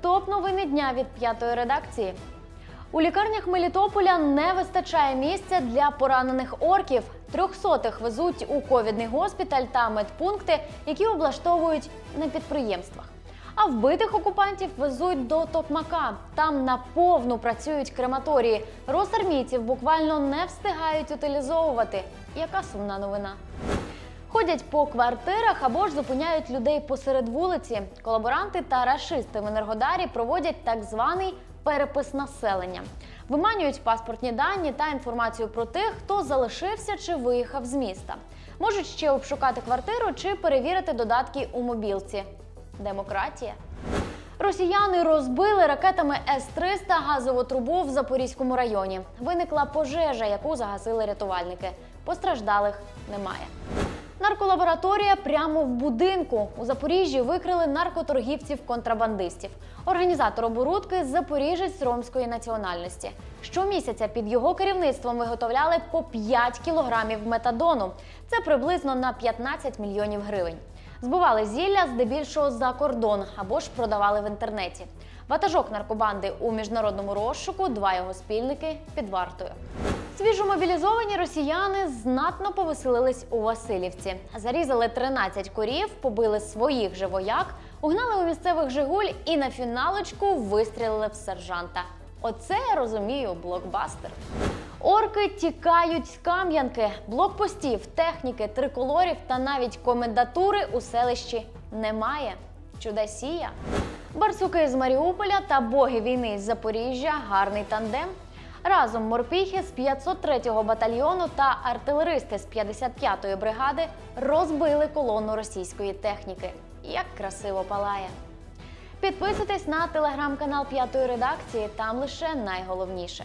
топ новини дня від п'ятої редакції. У лікарнях Мелітополя не вистачає місця для поранених орків. Трьохсотих везуть у ковідний госпіталь та медпункти, які облаштовують на підприємствах. А вбитих окупантів везуть до Токмака. Там наповну працюють крематорії. Росармійців буквально не встигають утилізовувати. Яка сумна новина? Ходять по квартирах або ж зупиняють людей посеред вулиці. Колаборанти та рашисти в Енергодарі проводять так званий перепис населення. Виманюють паспортні дані та інформацію про тих, хто залишився чи виїхав з міста. Можуть ще обшукати квартиру чи перевірити додатки у мобілці. Демократія. Росіяни розбили ракетами С-300 газову трубу в Запорізькому районі. Виникла пожежа, яку загасили рятувальники. Постраждалих немає. Нарколабораторія прямо в будинку. У Запоріжжі викрили наркоторгівців-контрабандистів. Організатор оборудки запоріжець ромської національності. Щомісяця під його керівництвом виготовляли по 5 кілограмів метадону. Це приблизно на 15 мільйонів гривень. Збивали зілля здебільшого за кордон або ж продавали в інтернеті. Ватажок наркобанди у міжнародному розшуку, два його спільники під вартою. Свіжомобілізовані росіяни знатно повеселились у Васильівці. Зарізали 13 корів, побили своїх же вояк, угнали у місцевих Жигуль і на фіналочку вистрілили в сержанта. Оце я розумію блокбастер. Орки тікають з Кам'янки, блокпостів, техніки, триколорів та навіть комендатури у селищі немає. Чудесія. Барсуки з Маріуполя та боги війни з Запоріжжя гарний тандем. Разом морпіхи з 503-го батальйону та артилеристи з 55-ї бригади розбили колону російської техніки. Як красиво палає! Підписуйтесь на телеграм-канал п'ятої редакції, там лише найголовніше.